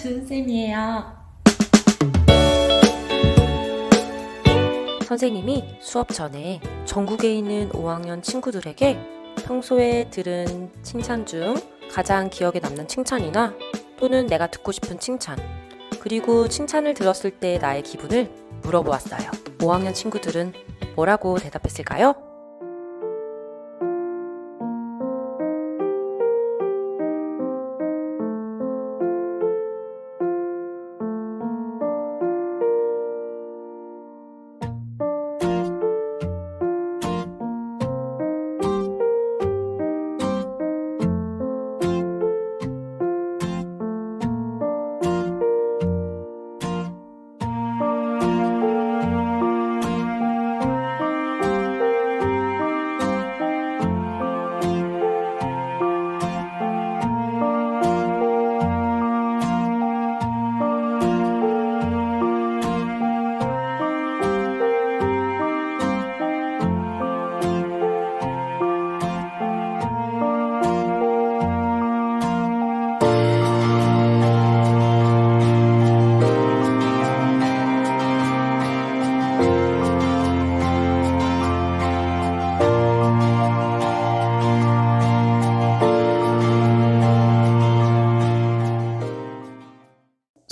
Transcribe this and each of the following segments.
주은쌤이에요. 선생님이 수업 전에 전국에 있는 5학년 친구들에게 평소에 들은 칭찬 중 가장 기억에 남는 칭찬이나 또는 내가 듣고 싶은 칭찬, 그리고 칭찬을 들었을 때 나의 기분을 물어보았어요. 5학년 친구들은 뭐라고 대답했을까요?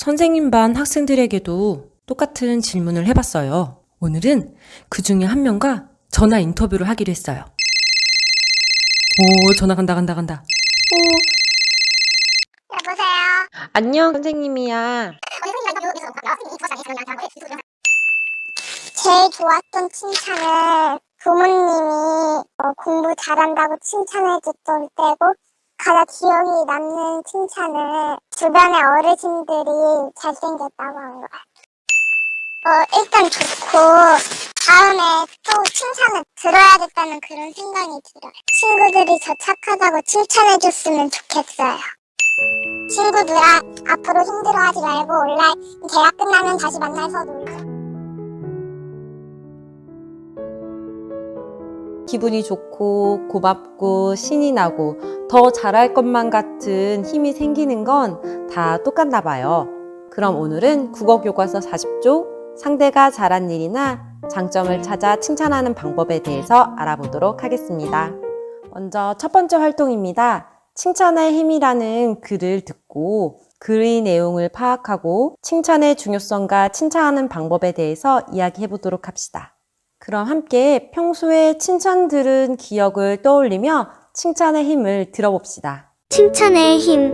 선생님 반 학생들에게도 똑같은 질문을 해봤어요. 오늘은 그 중에 한 명과 전화 인터뷰를 하기로 했어요. 오, 전화 간다, 간다, 간다. 여보세요. 안녕, 선생님이야. 제일 좋았던 칭찬을 부모님이 어, 공부 잘한다고 칭찬해 줬던 때고 가장 기억이 남는 칭찬을 주변의 어르신들이 잘생겼다고 한 거예요. 어, 일단 좋고 다음에 또 칭찬을 들어야겠다는 그런 생각이 들어요. 친구들이 저 착하다고 칭찬해 줬으면 좋겠어요. 친구들아 앞으로 힘들어하지 말고 온라인 대학 끝나면 다시 만나서 놀자. 기분이 좋고 고맙고 신이 나고 더 잘할 것만 같은 힘이 생기는 건 다 똑같나 봐요. 그럼 오늘은 국어 교과서 40조 상대가 잘한 일이나 장점을 찾아 칭찬하는 방법에 대해서 알아보도록 하겠습니다. 먼저 첫 번째 활동입니다. 칭찬의 힘이라는 글을 듣고 글의 내용을 파악하고 칭찬의 중요성과 칭찬하는 방법에 대해서 이야기해 보도록 합시다. 그럼 함께 평소에 칭찬 들은 기억을 떠올리며 칭찬의 힘을 들어봅시다. 칭찬의 힘.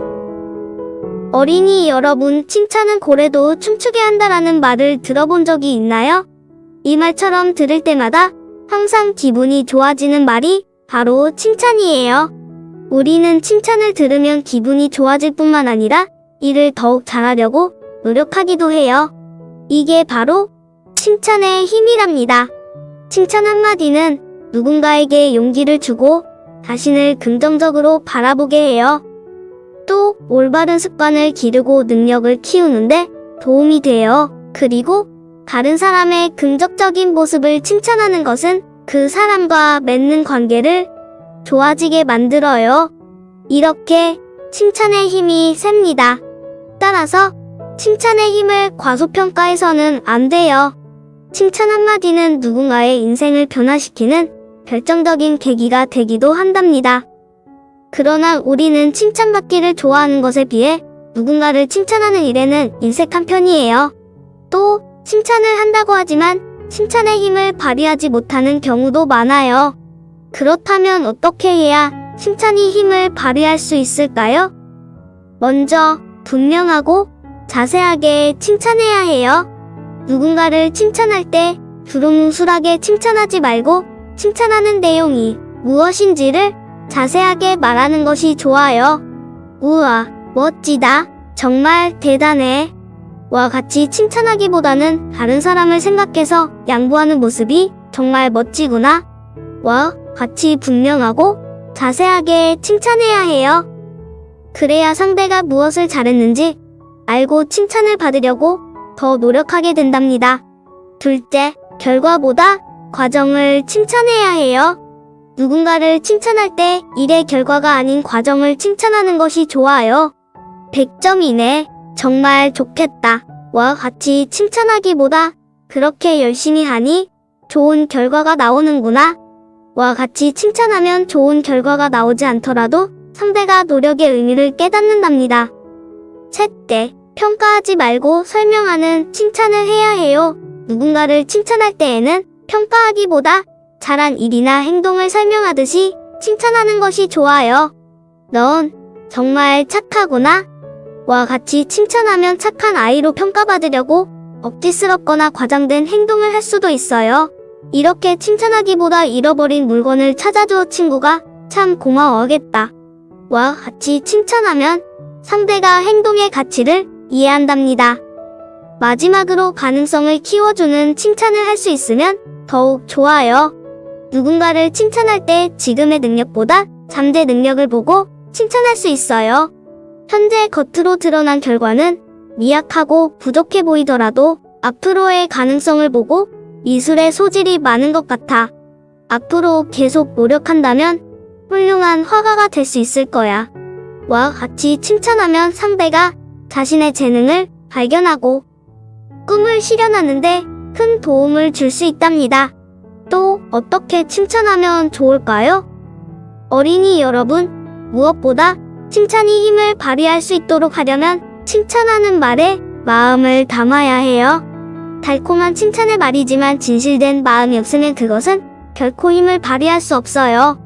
어린이 여러분, 칭찬은 고래도 춤추게 한다라는 말을 들어본 적이 있나요? 이 말처럼 들을 때마다 항상 기분이 좋아지는 말이 바로 칭찬이에요. 우리는 칭찬을 들으면 기분이 좋아질 뿐만 아니라 일을 더욱 잘하려고 노력하기도 해요. 이게 바로 칭찬의 힘이랍니다. 칭찬 한마디는 누군가에게 용기를 주고 자신을 긍정적으로 바라보게 해요. 또 올바른 습관을 기르고 능력을 키우는데 도움이 돼요. 그리고 다른 사람의 긍정적인 모습을 칭찬하는 것은 그 사람과 맺는 관계를 좋아지게 만들어요. 이렇게 칭찬의 힘이 셉니다. 따라서 칭찬의 힘을 과소평가해서는 안 돼요. 칭찬 한마디는 누군가의 인생을 변화시키는 결정적인 계기가 되기도 한답니다. 그러나 우리는 칭찬받기를 좋아하는 것에 비해 누군가를 칭찬하는 일에는 인색한 편이에요. 또 칭찬을 한다고 하지만 칭찬의 힘을 발휘하지 못하는 경우도 많아요. 그렇다면 어떻게 해야 칭찬이 힘을 발휘할 수 있을까요? 먼저 분명하고 자세하게 칭찬해야 해요. 누군가를 칭찬할 때 두루뭉술하게 칭찬하지 말고 칭찬하는 내용이 무엇인지를 자세하게 말하는 것이 좋아요. 우와, 멋지다. 정말 대단해. 와 같이 칭찬하기보다는 다른 사람을 생각해서 양보하는 모습이 정말 멋지구나. 와 같이 분명하고 자세하게 칭찬해야 해요. 그래야 상대가 무엇을 잘했는지 알고 칭찬을 받으려고 더 노력하게 된답니다. 둘째, 결과보다 과정을 칭찬해야 해요. 누군가를 칭찬할 때 일의 결과가 아닌 과정을 칭찬하는 것이 좋아요. 100점이네. 정말 좋겠다. 와 같이 칭찬하기보다 그렇게 열심히 하니 좋은 결과가 나오는구나. 와 같이 칭찬하면 좋은 결과가 나오지 않더라도 상대가 노력의 의미를 깨닫는답니다. 셋째, 평가하지 말고 설명하는 칭찬을 해야 해요. 누군가를 칭찬할 때에는 평가하기보다 잘한 일이나 행동을 설명하듯이 칭찬하는 것이 좋아요. 넌 정말 착하구나. 와 같이 칭찬하면 착한 아이로 평가받으려고 억지스럽거나 과장된 행동을 할 수도 있어요. 이렇게 칭찬하기보다 잃어버린 물건을 찾아줘 친구가 참 고마워하겠다. 와 같이 칭찬하면 상대가 행동의 가치를 이해한답니다. 마지막으로 가능성을 키워주는 칭찬을 할 수 있으면 더욱 좋아요. 누군가를 칭찬할 때 지금의 능력보다 잠재 능력을 보고 칭찬할 수 있어요. 현재 겉으로 드러난 결과는 미약하고 부족해 보이더라도 앞으로의 가능성을 보고 미술의 소질이 많은 것 같아. 앞으로 계속 노력한다면 훌륭한 화가가 될 수 있을 거야. 와 같이 칭찬하면 상대가 자신의 재능을 발견하고 꿈을 실현하는데 큰 도움을 줄 수 있답니다. 또 어떻게 칭찬하면 좋을까요? 어린이 여러분, 무엇보다 칭찬이 힘을 발휘할 수 있도록 하려면 칭찬하는 말에 마음을 담아야 해요. 달콤한 칭찬의 말이지만 진실된 마음이 없으면 그것은 결코 힘을 발휘할 수 없어요.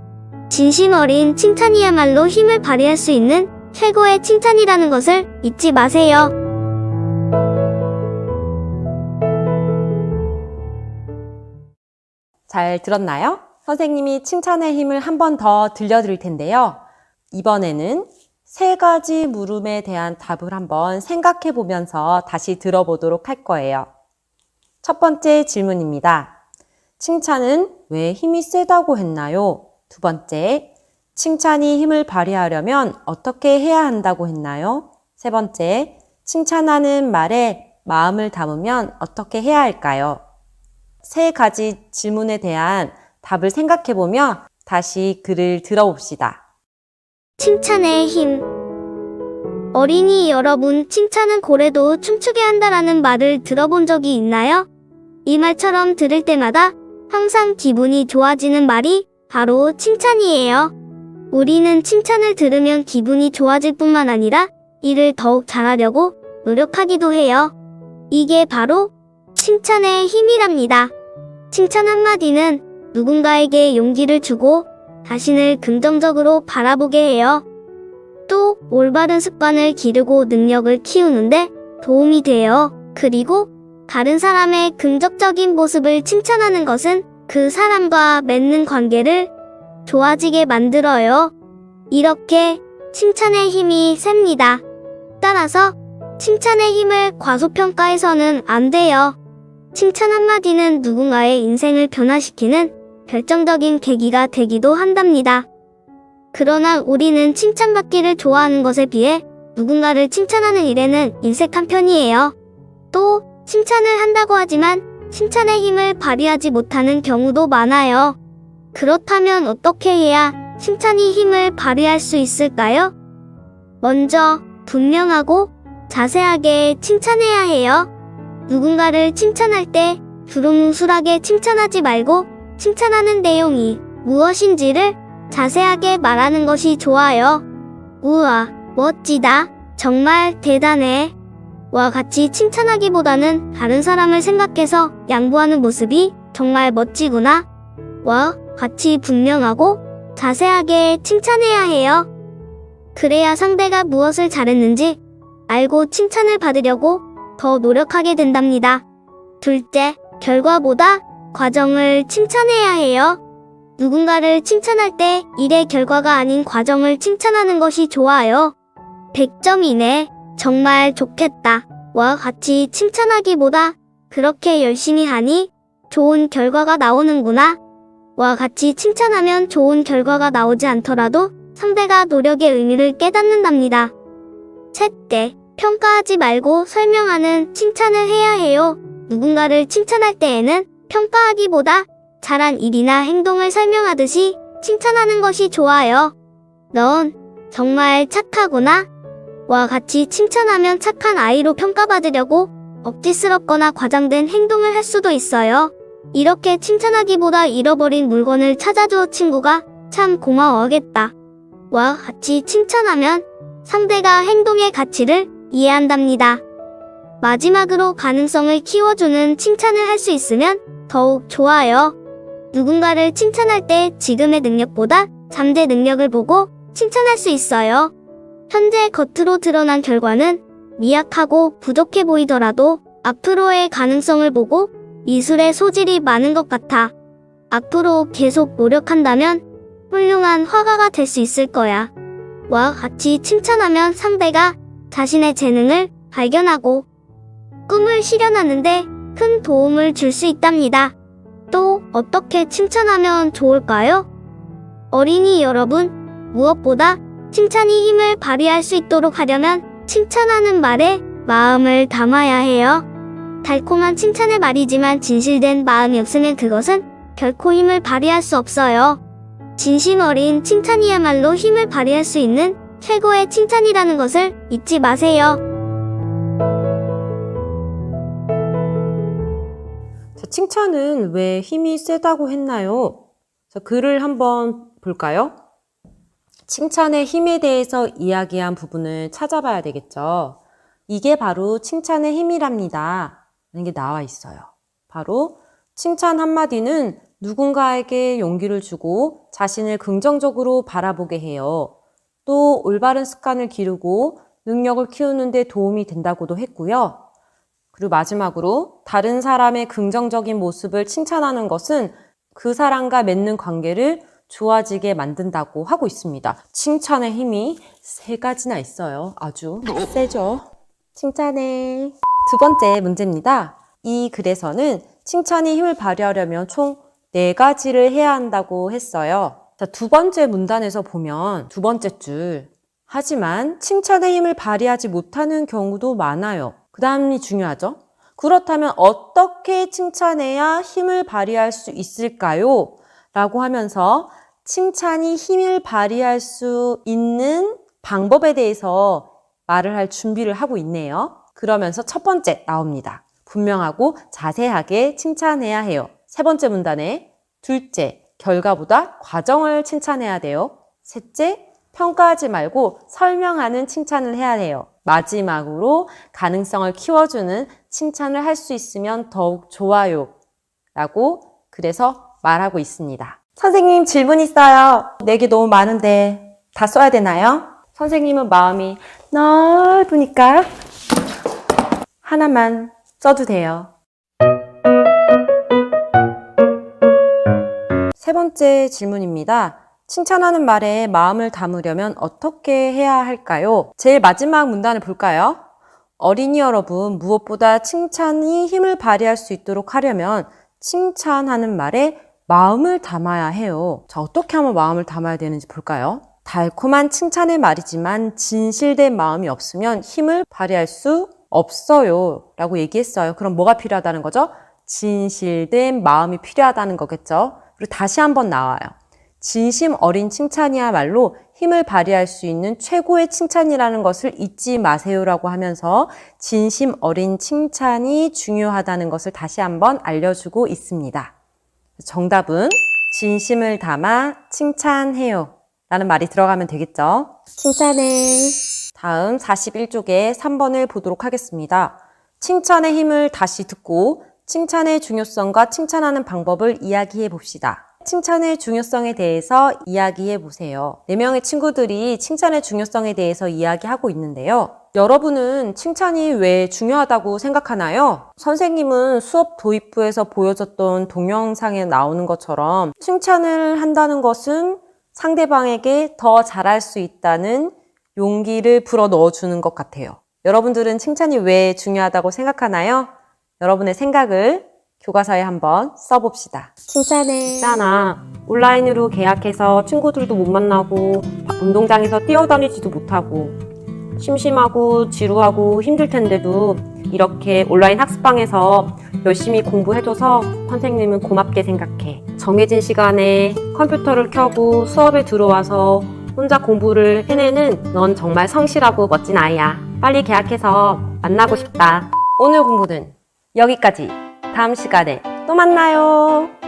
진심 어린 칭찬이야말로 힘을 발휘할 수 있는 최고의 칭찬이라는 것을 잊지 마세요. 잘 들었나요? 선생님이 칭찬의 힘을 한 번 더 들려드릴 텐데요. 이번에는 세 가지 물음에 대한 답을 한번 생각해 보면서 다시 들어보도록 할 거예요. 첫 번째 질문입니다. 칭찬은 왜 힘이 세다고 했나요? 두 번째, 칭찬이 힘을 발휘하려면 어떻게 해야 한다고 했나요? 세 번째, 칭찬하는 말에 마음을 담으면 어떻게 해야 할까요? 세 가지 질문에 대한 답을 생각해 보며 다시 글을 들어봅시다. 칭찬의 힘. 어린이 여러분, 칭찬은 고래도 춤추게 한다라는 말을 들어본 적이 있나요? 이 말처럼 들을 때마다 항상 기분이 좋아지는 말이 바로 칭찬이에요. 우리는 칭찬을 들으면 기분이 좋아질 뿐만 아니라 일을 더욱 잘하려고 노력하기도 해요. 이게 바로 칭찬의 힘이랍니다. 칭찬 한마디는 누군가에게 용기를 주고 자신을 긍정적으로 바라보게 해요. 또 올바른 습관을 기르고 능력을 키우는데 도움이 돼요. 그리고 다른 사람의 긍정적인 모습을 칭찬하는 것은 그 사람과 맺는 관계를 좋아지게 만들어요. 이렇게 칭찬의 힘이 셉니다. 따라서 칭찬의 힘을 과소평가해서는 안 돼요. 칭찬 한마디는 누군가의 인생을 변화시키는 결정적인 계기가 되기도 한답니다. 그러나 우리는 칭찬받기를 좋아하는 것에 비해 누군가를 칭찬하는 일에는 인색한 편이에요. 또 칭찬을 한다고 하지만 칭찬의 힘을 발휘하지 못하는 경우도 많아요. 그렇다면 어떻게 해야 칭찬이 힘을 발휘할 수 있을까요? 먼저 분명하고 자세하게 칭찬해야 해요. 누군가를 칭찬할 때 두루뭉술하게 칭찬하지 말고 칭찬하는 내용이 무엇인지를 자세하게 말하는 것이 좋아요. 우와, 멋지다. 정말 대단해. 와 같이 칭찬하기보다는 다른 사람을 생각해서 양보하는 모습이 정말 멋지구나. 와 같이 분명하고 자세하게 칭찬해야 해요. 그래야 상대가 무엇을 잘했는지 알고 칭찬을 받으려고 더 노력하게 된답니다. 둘째, 결과보다 과정을 칭찬해야 해요. 누군가를 칭찬할 때 일의 결과가 아닌 과정을 칭찬하는 것이 좋아요. 100점이네. 정말 좋겠다. 와 같이 칭찬하기보다 그렇게 열심히 하니 좋은 결과가 나오는구나. 와 같이 칭찬하면 좋은 결과가 나오지 않더라도 상대가 노력의 의미를 깨닫는답니다. 셋째, 평가하지 말고 설명하는 칭찬을 해야 해요. 누군가를 칭찬할 때에는 평가하기보다 잘한 일이나 행동을 설명하듯이 칭찬하는 것이 좋아요. 넌 정말 착하구나. 와 같이 칭찬하면 착한 아이로 평가받으려고 억지스럽거나 과장된 행동을 할 수도 있어요. 이렇게 칭찬하기보다 잃어버린 물건을 찾아줘 친구가 참 고마워하겠다. 와 같이 칭찬하면 상대가 행동의 가치를 이해한답니다. 마지막으로 가능성을 키워주는 칭찬을 할 수 있으면 더욱 좋아요. 누군가를 칭찬할 때 지금의 능력보다 잠재 능력을 보고 칭찬할 수 있어요. 현재 겉으로 드러난 결과는 미약하고 부족해 보이더라도 앞으로의 가능성을 보고 미술의 소질이 많은 것 같아. 앞으로 계속 노력한다면 훌륭한 화가가 될 수 있을 거야. 와 같이 칭찬하면 상대가 자신의 재능을 발견하고 꿈을 실현하는데 큰 도움을 줄 수 있답니다. 또 어떻게 칭찬하면 좋을까요? 어린이 여러분, 무엇보다 칭찬이 힘을 발휘할 수 있도록 하려면 칭찬하는 말에 마음을 담아야 해요. 달콤한 칭찬의 말이지만 진실된 마음이 없으면 그것은 결코 힘을 발휘할 수 없어요. 진심 어린 칭찬이야말로 힘을 발휘할 수 있는 최고의 칭찬이라는 것을 잊지 마세요. 자, 칭찬은 왜 힘이 세다고 했나요? 자, 글을 한번 볼까요? 칭찬의 힘에 대해서 이야기한 부분을 찾아봐야 되겠죠. 이게 바로 칭찬의 힘이랍니다. 라는 게 나와 있어요. 바로 칭찬 한마디는 누군가에게 용기를 주고 자신을 긍정적으로 바라보게 해요. 또 올바른 습관을 기르고 능력을 키우는데 도움이 된다고도 했고요. 그리고 마지막으로 다른 사람의 긍정적인 모습을 칭찬하는 것은 그 사람과 맺는 관계를 좋아지게 만든다고 하고 있습니다. 칭찬의 힘이 세 가지나 있어요. 아주 세죠. 칭찬해. 두 번째 문제입니다. 이 글에서는 칭찬이 힘을 발휘하려면 총 네 가지를 해야 한다고 했어요. 자, 두 번째 문단에서 보면 두 번째 줄. 하지만 칭찬의 힘을 발휘하지 못하는 경우도 많아요. 그 다음이 중요하죠. 그렇다면 어떻게 칭찬해야 힘을 발휘할 수 있을까요? 라고 하면서 칭찬이 힘을 발휘할 수 있는 방법에 대해서 말을 할 준비를 하고 있네요. 그러면서 첫 번째 나옵니다. 분명하고 자세하게 칭찬해야 해요. 세 번째 문단에 둘째, 결과보다 과정을 칭찬해야 돼요. 셋째, 평가하지 말고 설명하는 칭찬을 해야 해요. 마지막으로 가능성을 키워주는 칭찬을 할 수 있으면 더욱 좋아요. 라고 그래서 말하고 있습니다. 선생님 질문 있어요. 내게 너무 많은데 다 써야 되나요? 선생님은 마음이 넓으니까 하나만 써도 돼요. 세 번째 질문입니다. 칭찬하는 말에 마음을 담으려면 어떻게 해야 할까요? 제일 마지막 문단을 볼까요? 어린이 여러분, 무엇보다 칭찬이 힘을 발휘할 수 있도록 하려면 칭찬하는 말에 마음을 담아야 해요. 자, 어떻게 하면 마음을 담아야 되는지 볼까요? 달콤한 칭찬의 말이지만 진실된 마음이 없으면 힘을 발휘할 수 없어요. 라고 얘기했어요. 그럼 뭐가 필요하다는 거죠? 진실된 마음이 필요하다는 거겠죠? 그리고 다시 한번 나와요. 진심 어린 칭찬이야말로 힘을 발휘할 수 있는 최고의 칭찬이라는 것을 잊지 마세요라고 하면서 진심 어린 칭찬이 중요하다는 것을 다시 한번 알려주고 있습니다. 정답은 진심을 담아 칭찬해요. 라는 말이 들어가면 되겠죠. 칭찬해. 다음 41쪽에 3번을 보도록 하겠습니다. 칭찬의 힘을 다시 듣고 칭찬의 중요성과 칭찬하는 방법을 이야기해 봅시다. 칭찬의 중요성에 대해서 이야기해 보세요. 4명의 친구들이 칭찬의 중요성에 대해서 이야기하고 있는데요. 여러분은 칭찬이 왜 중요하다고 생각하나요? 선생님은 수업 도입부에서 보여줬던 동영상에 나오는 것처럼 칭찬을 한다는 것은 상대방에게 더 잘할 수 있다는 용기를 불어 넣어주는 것 같아요. 여러분들은 칭찬이 왜 중요하다고 생각하나요? 여러분의 생각을 교과서에 한번 써봅시다. 칭찬해. 있잖아. 온라인으로 계약해서 친구들도 못 만나고 운동장에서 뛰어다니지도 못하고 심심하고 지루하고 힘들 텐데도 이렇게 온라인 학습방에서 열심히 공부해줘서 선생님은 고맙게 생각해. 정해진 시간에 컴퓨터를 켜고 수업에 들어와서 혼자 공부를 해내는 넌 정말 성실하고 멋진 아이야. 빨리 계약해서 만나고 싶다. 오늘 공부는 여기까지. 다음 시간에 또 만나요.